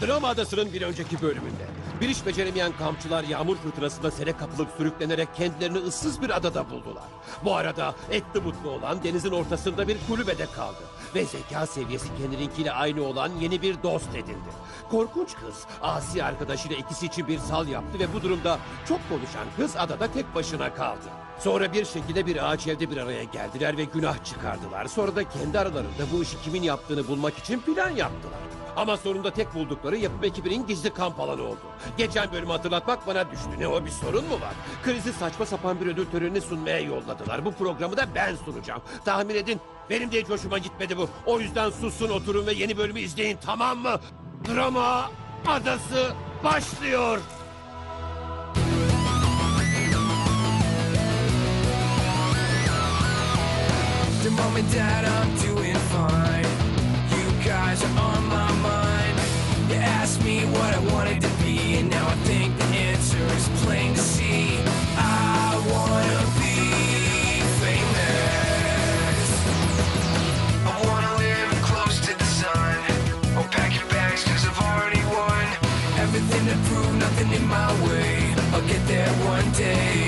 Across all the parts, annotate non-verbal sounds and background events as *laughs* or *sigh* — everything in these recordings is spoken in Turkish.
Drama Adası'nın bir önceki bölümünde bir iş beceremeyen kampçılar yağmur fırtınasında sele kapılıp sürüklenerek kendilerini ıssız bir adada buldular. Bu arada etli mutlu olan denizin ortasında bir kulübede kaldı. Ve zeka seviyesi kendininkiyle aynı olan yeni bir dost edindi. Korkunç kız asi arkadaşıyla ikisi için bir sal yaptı ve bu durumda çok konuşan kız adada tek başına kaldı. Sonra bir şekilde bir ağaç evde bir araya geldiler ve günah çıkardılar. Sonra da kendi aralarında bu işi kimin yaptığını bulmak için plan yaptılar. Ama sonunda tek buldukları yapım ekibinin gizli kamp alanı oldu. Geçen bölümü hatırlatmak bana düştü. Ne o bir sorun mu var? Krizi saçma sapan bir ödül törenini sunmaya yolladılar. Bu programı da ben sunacağım. Tahmin edin. Benim de hiç hoşuma gitmedi bu. O yüzden susun oturun ve yeni bölümü izleyin tamam mı? Drama Adası başlıyor. Mom and dad, I'm doing fine. What I wanted to be, and now I think the answer is plain to see. I wanna be famous. I wanna live close to the sun. Oh, pack your bags, cause I've already won. Everything to prove, nothing in my way. I'll get there one day.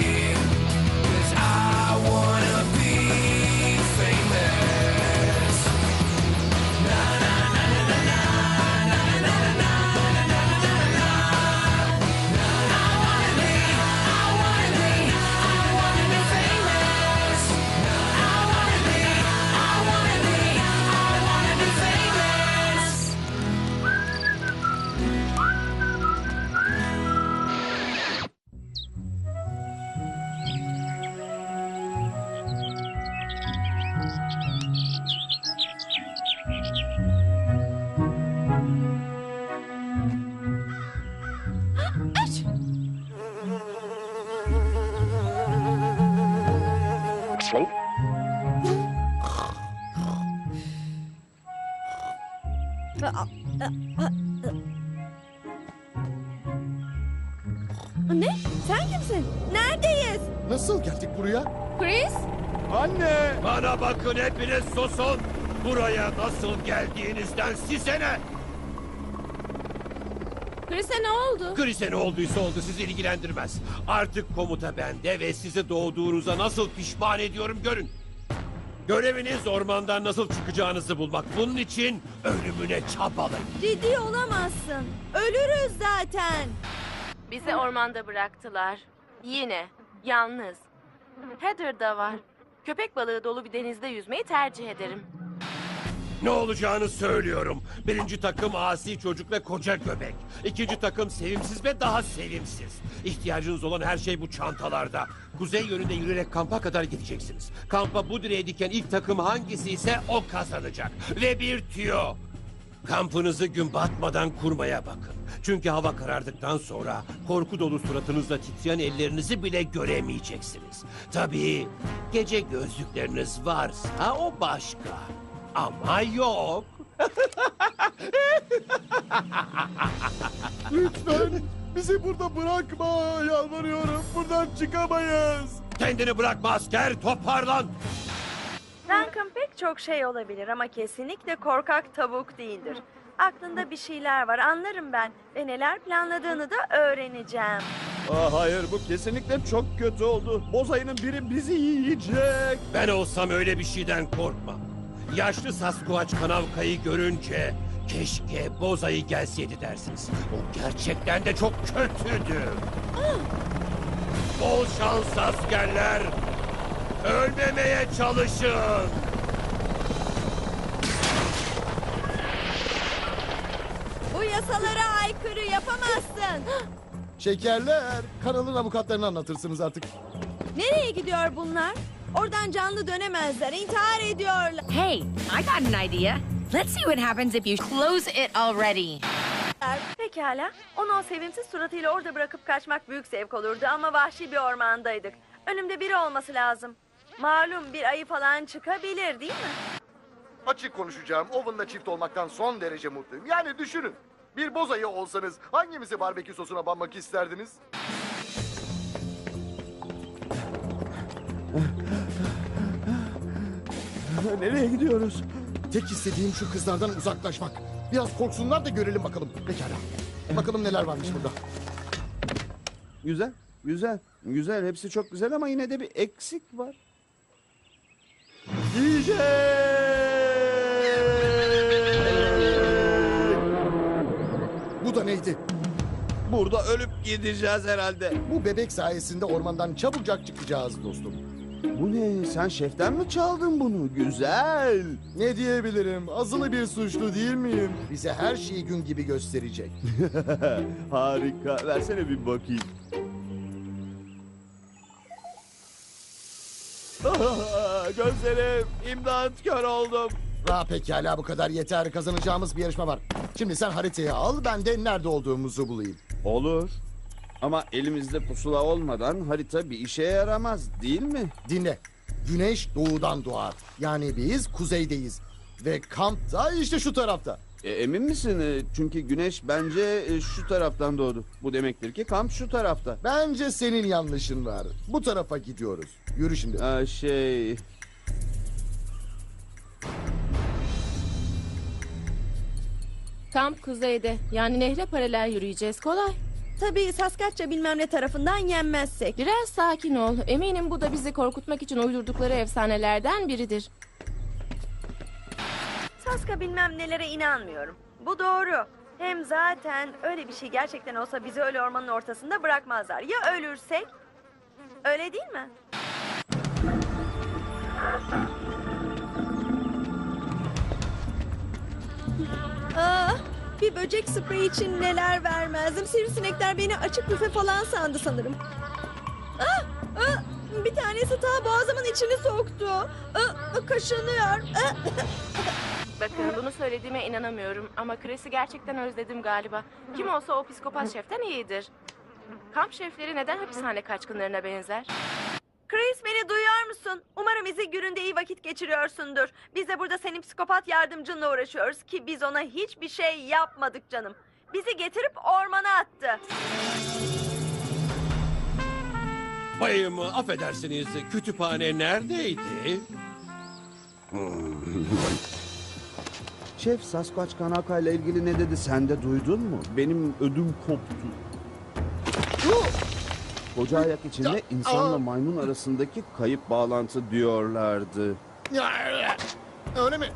Ne? Sen kimsin? Neredeyiz? Nasıl geldik buraya? Chris? Anne! Bana bakın hepiniz susun. Buraya nasıl geldiğinizden size ne? Chris'e ne oldu? Krize ne olduysa oldu sizi ilgilendirmez. Artık komuta bende ve sizi doğduğunuza nasıl pişman ediyorum görün. Göreviniz ormandan nasıl çıkacağınızı bulmak. Bunun için ölümüne çabalayın. Ciddi olamazsın. Ölürüz zaten. Bizi ormanda bıraktılar. Yine. Yalnız. Heather da var. Köpek balığı dolu bir denizde yüzmeyi tercih ederim. Ne olacağını söylüyorum. Birinci takım asi çocuk ve koca göbek. İkinci takım sevimsiz ve daha sevimsiz. İhtiyacınız olan her şey bu çantalarda. Kuzey yönünde yürüyerek kampa kadar gideceksiniz. Kampa bu direğe diken ilk takım hangisi ise o kazanacak. Ve bir tüyo. Kampınızı gün batmadan kurmaya bakın. Çünkü hava karardıktan sonra korku dolu suratınızla titreyen ellerinizi bile göremeyeceksiniz. Tabii gece gözlükleriniz varsa o başka. Ama yok. *laughs* Lütfen bizi burada bırakma yalvarıyorum. Buradan çıkamayız. Kendini bırakma asker toparlan. Duncan pek çok şey olabilir ama kesinlikle korkak tavuk değildir. Aklında bir şeyler var anlarım ben ve neler planladığını da öğreneceğim. Aa, hayır bu kesinlikle çok kötü oldu. Bozayının biri bizi yiyecek. Ben olsam öyle bir şeyden korkmam. Yaşlı Sasquatch Kanavka'yı görünce keşke Boza'yı gelseydi dersiniz. O gerçekten de çok kötüdü. Bol şans askerler. Ölmemeye çalışın. Bu yasalara aykırı yapamazsın. *gasps* Şekerler. Kanalın avukatlarını anlatırsınız artık. Nereye gidiyor bunlar? Oradan canlı dönemezler. intihar ediyorlar. Hey, I got an idea. Let's see what happens if you close it already. Pekala. Onu o sevimsiz suratıyla orada bırakıp kaçmak büyük zevk olurdu ama vahşi bir ormandaydık. Önümde biri olması lazım. Malum bir ayı falan çıkabilir değil mi? Açık konuşacağım. Oven'la çift olmaktan son derece mutluyum. Yani düşünün. Bir bozayı olsanız hangimizi barbekü sosuna banmak isterdiniz? Nereye gidiyoruz? Tek istediğim şu kızlardan uzaklaşmak. Biraz korksunlar da görelim bakalım. Pekala. Bakalım neler varmış burada. Güzel, güzel, güzel. Hepsi çok güzel ama yine de bir eksik var. DJ! Bu da neydi? Burada ölüp gideceğiz herhalde. Bu bebek sayesinde ormandan çabucak çıkacağız dostum. Bu ne? Sen şeften mi çaldın bunu? Güzel. Ne diyebilirim? Azılı bir suçlu değil miyim? Bize her şeyi gün gibi gösterecek. *laughs* Harika. Versene bir bakayım. *laughs* Gözlerim, imdat kör oldum. Ha pekala bu kadar yeter. Kazanacağımız bir yarışma var. Şimdi sen haritayı al ben de nerede olduğumuzu bulayım. Olur. Ama elimizde pusula olmadan harita bir işe yaramaz değil mi? Dinle. Güneş doğudan doğar. Yani biz kuzeydeyiz. Ve kamp da işte şu tarafta. E, emin misin? E, çünkü güneş bence e, şu taraftan doğdu. Bu demektir ki kamp şu tarafta. Bence senin yanlışın var. Bu tarafa gidiyoruz. Yürü şimdi. Aa, şey... Kamp kuzeyde. Yani nehre paralel yürüyeceğiz. Kolay. Tabii Saskatça bilmem ne tarafından yenmezsek. Biraz sakin ol. Eminim bu da bizi korkutmak için uydurdukları efsanelerden biridir. Saska bilmem nelere inanmıyorum. Bu doğru. Hem zaten öyle bir şey gerçekten olsa bizi öyle ormanın ortasında bırakmazlar. Ya ölürsek? Öyle değil mi? Ah, bir böcek spreyi için neler vermezdim. Sivrisinekler beni açık büfe falan sandı sanırım. Ah, ah, bir tanesi ta boğazımın içini soktu. Ah, kaşınıyor. Ah. Bakın bunu söylediğime inanamıyorum ama Chris'i gerçekten özledim galiba. Kim olsa o psikopat şeften iyidir. Kamp şefleri neden hapishane kaçkınlarına benzer? Chris beni duyuyor musun? Umarım izi gününde iyi vakit geçiriyorsundur. Biz de burada senin psikopat yardımcınla uğraşıyoruz ki biz ona hiçbir şey yapmadık canım. Bizi getirip ormana attı. Bayım affedersiniz kütüphane neredeydi? *laughs* Şef Sasquatch Kanaka ile ilgili ne dedi sen de duydun mu? Benim ödüm koptu. Koca ayak içinde insanla maymun arasındaki kayıp bağlantı diyorlardı. Öyle mi?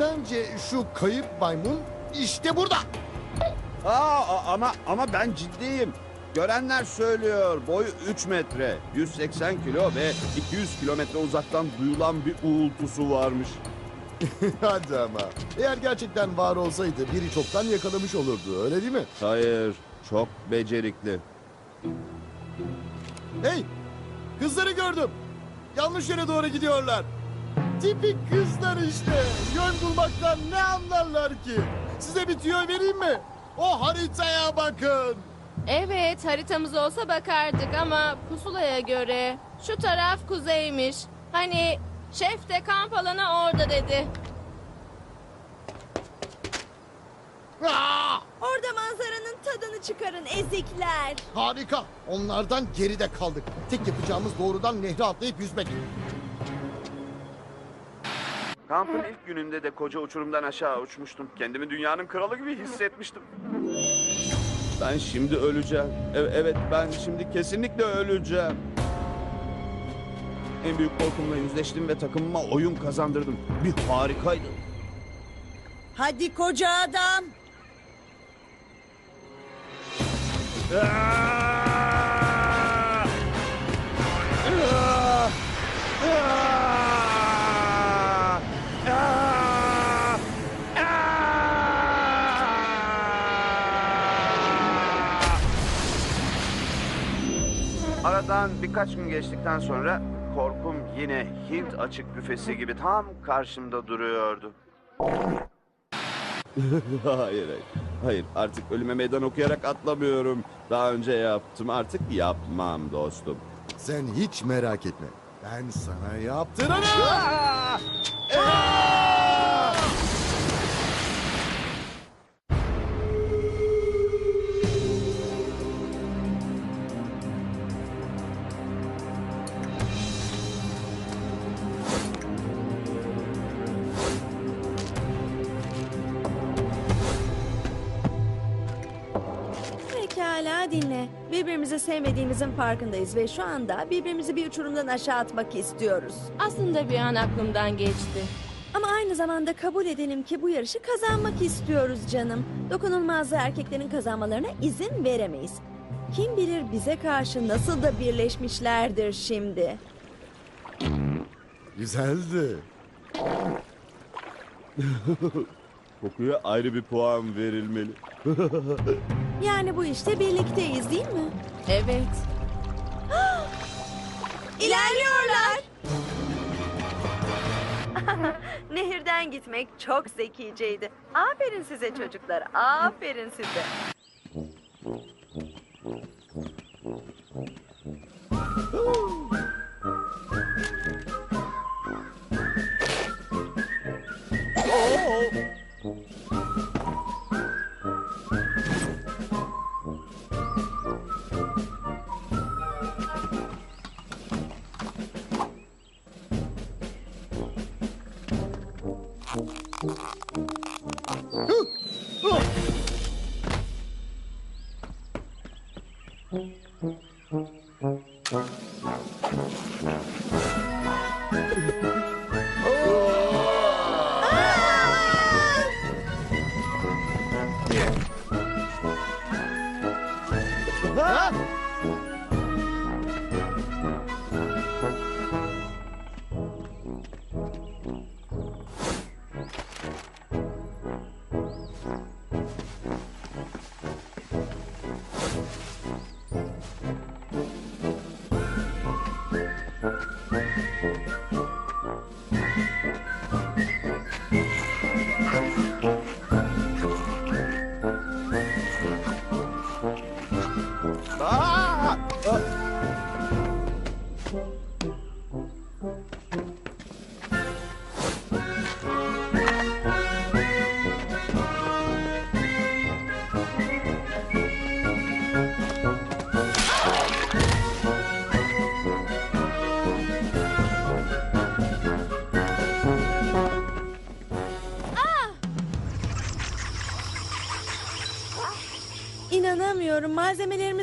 Bence şu kayıp maymun işte burada. Aa, ama ama ben ciddiyim. Görenler söylüyor. Boyu 3 metre, 180 kilo ve 200 kilometre uzaktan duyulan bir uğultusu varmış. *laughs* Hadi ama. Eğer gerçekten var olsaydı biri çoktan yakalamış olurdu. Öyle değil mi? Hayır, çok becerikli. Hey! Kızları gördüm. Yanlış yere doğru gidiyorlar. Tipik kızlar işte. Yön bulmaktan ne anlarlar ki? Size bir tüyo vereyim mi? O haritaya bakın. Evet haritamız olsa bakardık ama pusulaya göre şu taraf kuzeymiş. Hani şef de kamp alanı orada dedi. Aa! Orada manzaranın tadını çıkarın ezikler. Harika. Onlardan geride kaldık. Tek yapacağımız doğrudan nehre atlayıp yüzmek. Kampın ilk gününde de koca uçurumdan aşağı uçmuştum. Kendimi dünyanın kralı gibi hissetmiştim. Ben şimdi öleceğim. E- evet ben şimdi kesinlikle öleceğim. En büyük korkumla yüzleştim ve takımıma oyun kazandırdım. Bir harikaydı. Hadi koca adam. Aradan birkaç gün geçtikten sonra korkum yine Hint açık büfesi gibi tam karşımda duruyordu. *laughs* hayır. Hayır, artık ölüme meydan okuyarak atlamıyorum. Daha önce yaptım, artık yapmam dostum. Sen hiç merak etme. Ben sana yaptırırım. Pekala Birbirimizi sevmediğimizin farkındayız ve şu anda birbirimizi bir uçurumdan aşağı atmak istiyoruz. Aslında bir an aklımdan geçti. Ama aynı zamanda kabul edelim ki bu yarışı kazanmak istiyoruz canım. Dokunulmazlığı erkeklerin kazanmalarına izin veremeyiz. Kim bilir bize karşı nasıl da birleşmişlerdir şimdi. Güzeldi. *laughs* Kokuya ayrı bir puan verilmeli. *laughs* Yani bu işte birlikteyiz değil mi? Evet. *gasps* İlerliyorlar. *laughs* Nehirden gitmek çok zekiceydi. Aferin size çocuklar, aferin size. Aa!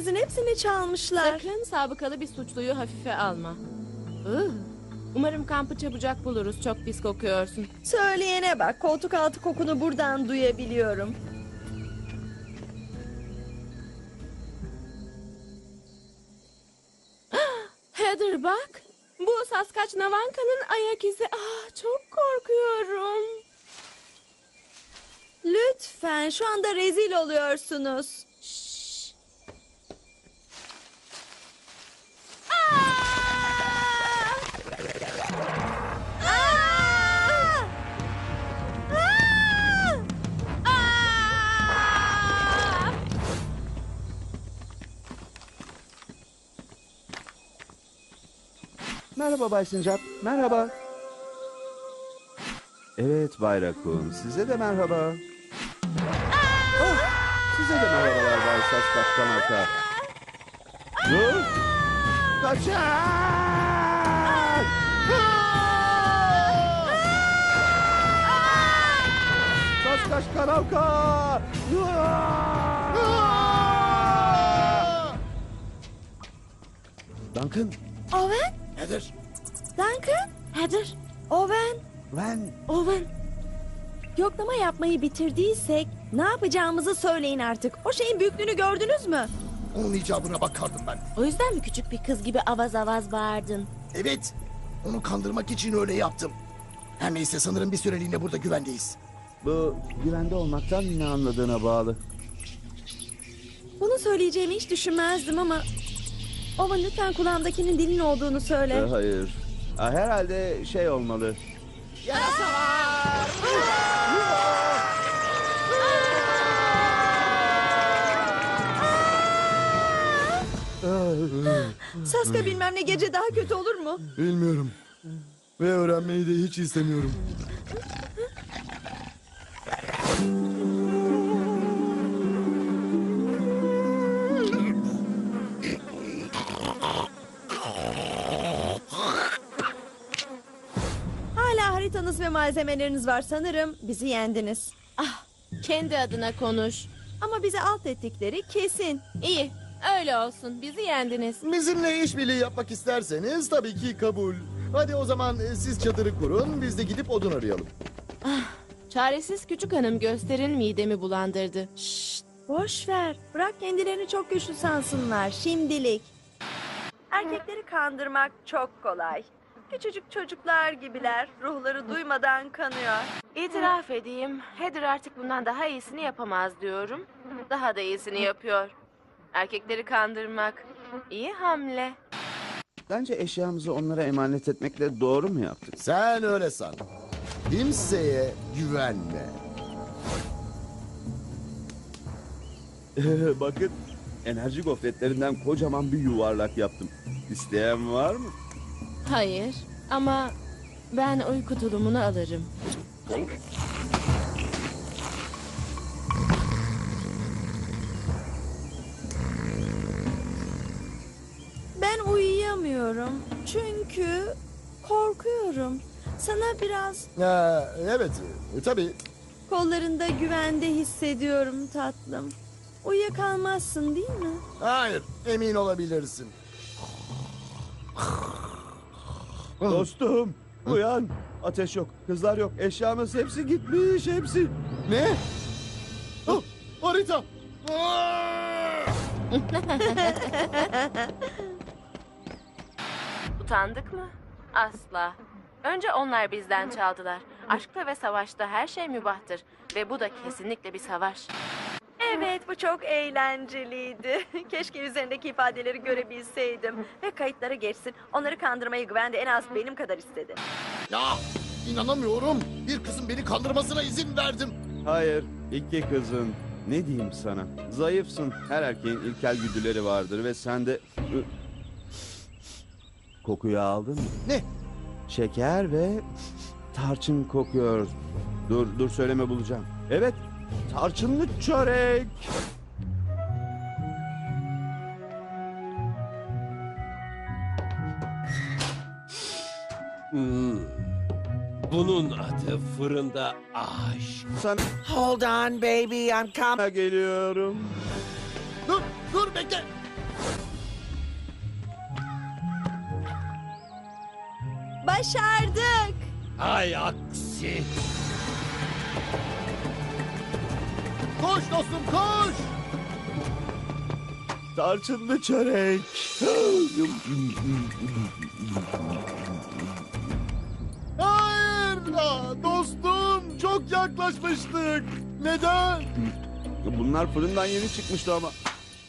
Malzemelerimizin hepsini çalmışlar. Sakın sabıkalı bir suçluyu hafife alma. Umarım kampı çabucak buluruz. Çok pis kokuyorsun. Söyleyene bak. Koltuk altı kokunu buradan duyabiliyorum. *gasps* Heather bak. Bu Saskaç Navanka'nın ayak izi. Ah, çok korkuyorum. Lütfen şu anda rezil oluyorsunuz. Merhaba Bay Sincap. Merhaba. Evet Bay Rakun. Size de merhaba. Ah, size de merhabalar Bay Saç Başkan Arka. Dur. Kaçın! Saç kaç kanalka! Duncan, Owen? Nedir? Duncan? Heather? Owen? ben Owen? Yoklama yapmayı bitirdiysek ne yapacağımızı söyleyin artık. O şeyin büyüklüğünü gördünüz mü? Onun icabına bakardım ben. O yüzden mi küçük bir kız gibi avaz avaz bağırdın? Evet. Onu kandırmak için öyle yaptım. Her neyse sanırım bir süreliğine burada güvendeyiz. bu güvende olmaktan ne anladığına bağlı. Bunu söyleyeceğimi hiç düşünmezdim ama... Owen lütfen kulağımdakinin dilin olduğunu Ee, söyle. hayır. Ha, herhalde şey olmalı. Saska bilmem ne gece daha kötü olur mu? Bilmiyorum. Ve öğrenmeyi de hiç istemiyorum. Hala haritanız ve malzemeleriniz var sanırım. Bizi yendiniz. Ah, kendi adına konuş. Ama bizi alt ettikleri kesin. İyi, öyle olsun. Bizi yendiniz. Bizimle işbirliği yapmak isterseniz tabii ki kabul. Hadi o zaman e, siz çadırı kurun, biz de gidip odun arayalım. Çaresiz küçük hanım gösterin midemi bulandırdı. Boş ver. Bırak kendilerini çok güçlü sansınlar şimdilik. Erkekleri kandırmak çok kolay. Küçücük çocuklar gibiler. Ruhları duymadan kanıyor. İtiraf edeyim, Heather artık bundan daha iyisini yapamaz diyorum. Daha da iyisini yapıyor. Erkekleri kandırmak iyi hamle. Bence eşyamızı onlara emanet etmekle doğru mu yaptık? Sen öyle san. Kimseye güvenme. *laughs* Bakın enerji gofretlerinden kocaman bir yuvarlak yaptım. İsteyen var mı? Hayır ama ben uyku tulumunu alırım. Ben uyuyamıyorum. Çünkü korkuyorum. Sana biraz Ha, evet, e, tabii. kollarında güvende hissediyorum tatlım. Uyuyakalmazsın değil mi? Hayır, emin olabilirsin. Dostum uyan. Ateş yok, kızlar yok, eşyamız hepsi gitmiş hepsi. Ne? Oh, harita! *laughs* Utandık mı? Asla. Önce onlar bizden çaldılar. Aşkta ve savaşta her şey mübahtır. Ve bu da kesinlikle bir savaş. Evet bu çok eğlenceliydi. *laughs* Keşke üzerindeki ifadeleri görebilseydim. Ve kayıtlara geçsin. Onları kandırmayı güvende en az benim kadar istedi. Ya, inanamıyorum. Bir kızın beni kandırmasına izin verdim. Hayır, iki kızın. Ne diyeyim sana? Zayıfsın. Her erkeğin ilkel güdüleri vardır ve sen de... Ü- Kokuyu aldın mı? Ne? Şeker ve tarçın kokuyor. Dur, dur söyleme bulacağım. Evet, tarçınlı çörek. Hmm. Bunun adı fırında aşk. Sana Hold on, baby, I'm coming. geliyorum. Dur, dur bekle. Başardık. Ay aksi. Koş dostum, koş! Tarçınlı çörek. Hayır! Ya, dostum, çok yaklaşmıştık. Neden? Bunlar fırından yeni çıkmıştı ama.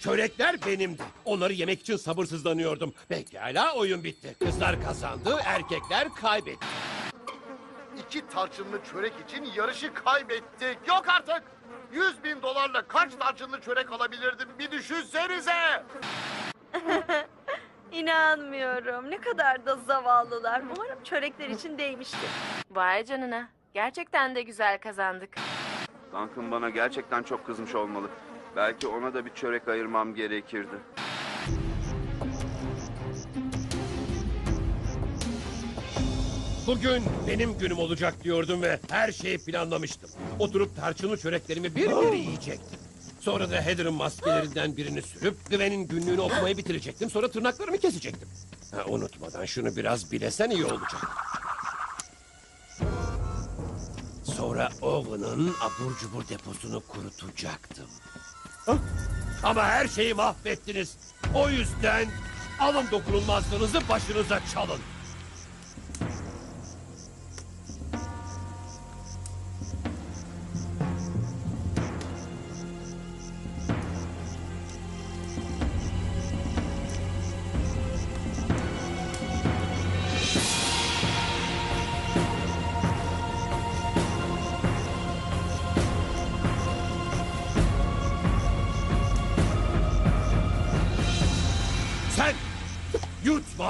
Çörekler benimdi. Onları yemek için sabırsızlanıyordum. Pekala oyun bitti. Kızlar kazandı, erkekler kaybetti. İki tarçınlı çörek için yarışı kaybettik. Yok artık! 100 bin dolarla kaç tarçınlı çörek alabilirdim bir düşünsenize! *laughs* İnanmıyorum. Ne kadar da zavallılar. Umarım çörekler için değmiştir. Vay canına. Gerçekten de güzel kazandık. Duncan bana gerçekten çok kızmış olmalı. Belki ona da bir çörek ayırmam gerekirdi. Bugün benim günüm olacak diyordum ve her şeyi planlamıştım. Oturup tarçınlı çöreklerimi bir bir yiyecektim. Sonra da Heather'ın maskelerinden birini sürüp Gwen'in günlüğünü okumayı bitirecektim. Sonra tırnaklarımı kesecektim. Ha, unutmadan şunu biraz bilesen iyi olacak. Sonra Owen'ın abur cubur deposunu kurutacaktım. Ama her şeyi mahvettiniz. O yüzden alın dokunulmazlığınızı başınıza çalın.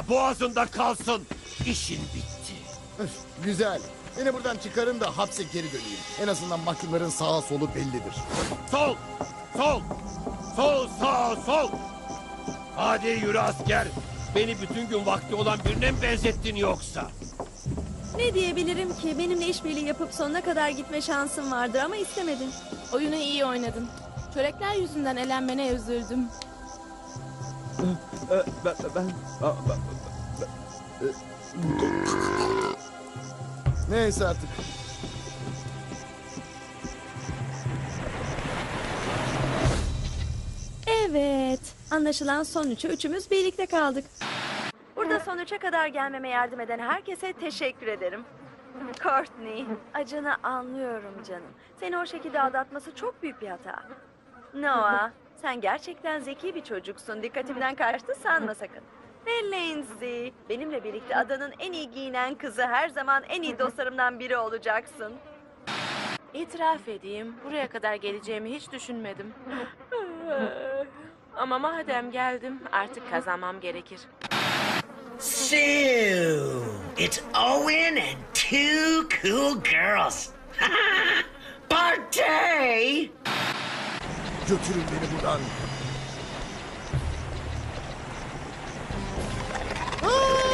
Yutma boğazında kalsın. İşin bitti. Üf, güzel. Beni buradan çıkarın da hapse geri döneyim. En azından mahkumların sağa solu bellidir. Sol, sol, sol, sağ, sol. Hadi yürü asker. Beni bütün gün vakti olan birine mi benzettin yoksa? Ne diyebilirim ki? Benimle işbirliği yapıp sonuna kadar gitme şansın vardır ama istemedin. Oyunu iyi oynadın. Çörekler yüzünden elenmene üzüldüm. Ben, ben, ben, ben- Neyse artık. Evet. Anlaşılan son üçü üçümüz birlikte kaldık. Burada sonuça kadar gelmeme yardım eden herkese teşekkür ederim. Courtney, acını anlıyorum canım. Seni o şekilde aldatması çok büyük bir hata. Noah, sen gerçekten zeki bir çocuksun. Dikkatimden kaçtı sanma sakın. Ve Lindsay, benimle birlikte adanın en iyi giyinen kızı her zaman en iyi dostlarımdan biri olacaksın. İtiraf edeyim, buraya kadar geleceğimi hiç düşünmedim. *laughs* Ama madem geldim, artık kazanmam gerekir. So, it's Owen and two cool girls. *laughs* Party! Götürün beni buradan. Aa!